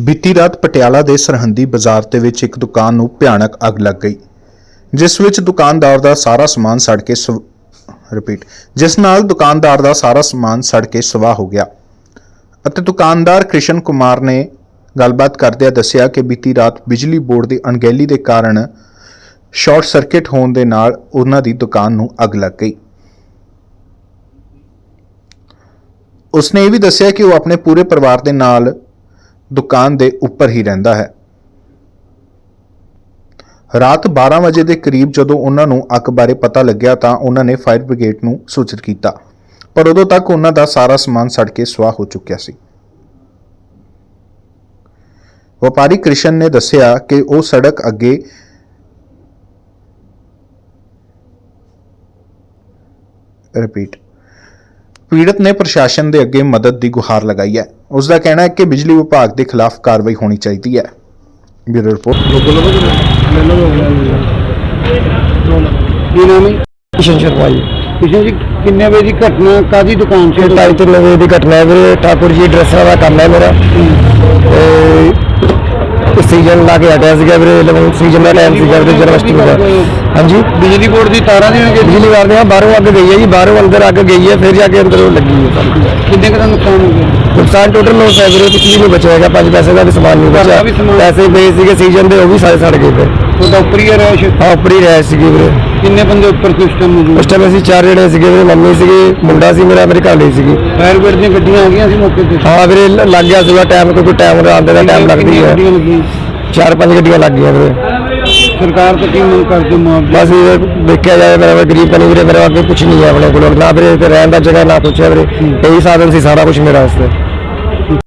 ਬੀਤੀ ਰਾਤ ਪਟਿਆਲਾ ਦੇ ਸਰਹੰਦੀ ਬਾਜ਼ਾਰ ਦੇ ਵਿੱਚ ਇੱਕ ਦੁਕਾਨ ਨੂੰ ਭਿਆਨਕ ਅੱਗ ਲੱਗ ਗਈ, ਜਿਸ ਵਿੱਚ ਦੁਕਾਨਦਾਰ ਦਾ ਸਾਰਾ ਸਮਾਨ ਸੜ ਕੇ ਰਿਪੀਟ ਜਿਸ ਨਾਲ ਦੁਕਾਨਦਾਰ ਦਾ ਸਾਰਾ ਸਮਾਨ ਸੜ ਕੇ ਸਵਾਹ ਹੋ ਗਿਆ। ਅਤੇ ਦੁਕਾਨਦਾਰ ਕ੍ਰਿਸ਼ਨ ਕੁਮਾਰ ਨੇ ਗੱਲਬਾਤ ਕਰਦਿਆਂ ਦੱਸਿਆ ਕਿ ਬੀਤੀ ਰਾਤ ਬਿਜਲੀ ਬੋਰਡ ਦੀ ਅਣਗਹਿਲੀ ਦੇ ਕਾਰਨ ਸ਼ਾਰਟ ਸਰਕਟ ਹੋਣ ਦੇ ਨਾਲ ਉਹਨਾਂ ਦੀ ਦੁਕਾਨ ਨੂੰ ਅੱਗ ਲੱਗ ਗਈ। ਉਸਨੇ ਇਹ ਵੀ ਦੱਸਿਆ ਕਿ ਉਹ ਆਪਣੇ ਪੂਰੇ ਪਰਿਵਾਰ ਦੇ ਨਾਲ ਦੁਕਾਨ ਦੇ ਉੱਪਰ ਹੀ ਰਹਿੰਦਾ ਹੈ। ਰਾਤ 12 ਵਜੇ ਦੇ ਕਰੀਬ ਜਦੋਂ ਉਹਨਾਂ ਨੂੰ ਅੱਗ ਬਾਰੇ ਪਤਾ ਲੱਗਿਆ ਤਾਂ ਉਹਨਾਂ ਨੇ ਫਾਇਰ ਬ੍ਰਿਗੇਡ ਨੂੰ ਸੂਚਿਤ ਕੀਤਾ। ਪਰ ਉਦੋਂ ਤੱਕ ਉਹਨਾਂ ਦਾ ਸਾਰਾ ਸਮਾਨ ਸੜ ਕੇ ਸੁਆਹ ਹੋ ਚੁੱਕਿਆ ਸੀ। ਵਪਾਰੀ ਕ੍ਰਿਸ਼ਨ ਨੇ ਦੱਸਿਆ ਕਿ ਉਹ ਸੜਕ ਅੱਗੇ ਰਿਪੀਟ ਪੀੜਤ ਨੇ ਪ੍ਰਸ਼ਾਸਨ ਦੇ ਅੱਗੇ ਮਦਦ ਦੀ ਗੁਹਾਰ ਲਗਾਈ ਹੈ। ਉਸ ਦਾ ਕਹਿਣਾ ਹੈ ਕਿ ਬਿਜਲੀ ਵਿਭਾਗ ਦੇ ਖਿਲਾਫ ਕਾਰਵਾਈ ਹੋਣੀ ਚਾਹੀਦੀ ਹੈ। Bureau report. ਕੀ ਨਾਮ ਹੈ? ਕਿਸ਼ਨ ਸ਼ਰਮਾ ਜੀ। ਕਿਸ਼ਨ ਜੀ ਕਿੰਨੇ ਵਜੇ ਦੀ ਘਟਨਾ ਕਾਦੀ ਦੁਕਾਨ ਸੀ? ਢਾਈ ਤਿੰਨ ਵਜੇ ਦੀ ਘਟਨਾ ਹੈ ਵੀਰੇ। ਠਾਕੁਰ ਜੀ ਡਰੈਸਾਂ ਦਾ ਕੰਮ ਹੈ ਮੇਰਾ। ਤੇ ਸੀਜ਼ਨ ਲਾ ਕੇ ਹਟਿਆ ਸੀਗਾ ਵੀਰੇ ਲਵਨ ਸੀਜ਼ਨ ਦਾ ਟਾਈਮ ਸੀਗਾ ਵੀਰੇ ਜਨਵਸ਼ਟਮੀ ਦਾ। ਹਾਂਜੀ? ਬਿਜਲੀ ਬੋਰਡ ਦੀ ਤਾਰਾਂ ਦੀਆਂ ਕਿ ਬਿਜਲੀ ਵਾਰਦੇ ਆ ਬਾਹਰੋਂ ਅੱਗ ਗਈ ਹੈ ਜੀ ਬਾਹਰੋਂ ਅੰਦਰ ਅੱਗ ਗਈ ਹੈ ਫਿਰ ਜਾ ਕੇ ਅੰਦਰ ਲੱਗੀ ਹੈ। ਕਿੰਨੇ ਕੁ ਦਾ ਨੁਕਸਾਨ ਹੋ ਗਿਆ? ਨੁਕਸਾਨ ਟੋਟਲ ਲੋਸ ਹੈ ਵੀਰੇ ਕੁਝ ਵੀ ਨਹੀਂ ਬਚਿਆ ਹੈਗਾ 5 ਪੈਸੇ ਦਾ ਵੀ ਸਮਾਨ ਨਹੀਂ ਬਚਿਆ। ਪੈਸੇ ਪਏ ਸੀਗੇ ਸੀਜ਼ਨ ਦੇ ਉਹ ਵੀ ਸਾਰੇ ਸੜ ਗਏ ਫਿਰ। ਤੁਹਾਡਾ ਉੱਪਰ ਹੀ ਰੈਸ਼। ਹਾਂ ਉੱਪਰ ਹੀ ਰਹਿ ਸੀਗੇ ਵੀਰੇ। ਕਿੰਨੇ ਬੰਦੇ ਉੱਪਰ ਸਿਸਟਮ ਮੌਜੂਦ ਉਸ ਟਾਈਮ ਅਸੀਂ ਚਾਰ ਜਿਹੜੇ ਸੀਗੇ ਵੀਰੇ ਮੰਮੀ ਸੀਗੀ ਮੁੰਡਾ ਸੀ ਮੇਰਾ ਮੇਰੀ ਘਰ ਲਈ ਸੀਗੀ। ਫਾਇਰ ਬ੍ਰਿਗੇਡ ਦੀਆਂ ਗੱਡੀਆਂ ਆ ਗਈਆਂ ਸੀ ਮੌਕੇ ਤੇ? ਹਾਂ ਵੀਰੇ ਲ- ਲੱਗ ਗਿਆ ਸੀਗਾ ਟਾਈਮ ਕਿਉਂਕਿ ਟਾਈਮ ਆਉਂਦੇ ਦਾ ਟਾਈਮ ਲੱਗਦੀ ਹੈ। ਗੱਡੀਆਂ ਲੱਗੀਆਂ? ਚਾਰ ਪੰਜ ਗੱਡੀਆਂ ਲੱਗ ਗਈਆਂ ਵੀਰੇ। ਸਰਕਾਰ ਤੋਂ ਕੀ ਮੰਗ ਕਰਦੇ ਮੁਆਵਜ਼ਾ? ਬਸ ਇਹ ਦੇਖਿਆ ਜਾਏ ਮੇਰਾ ਗਰੀਬ ਨਹੀਂ ਵੀਰੇ ਮੇਰੇ ਅੱਗੇ ਕੁਝ ਨਹੀਂ ਹੈ ਆਪਣੇ ਕੋਲ ਨਾ ਵੀਰੇ ਤੇ ਰਹਿਣ ਦਾ ਜਗ੍ਹਾ ਨਾ ਕੁਛ ਹੈ ਵੀਰੇ। ਇਹੀ ਸਾਧਨ ਸੀ ਸਾਰਾ ਕੁਝ ਮੇਰਾ ਵਾਸਤੇ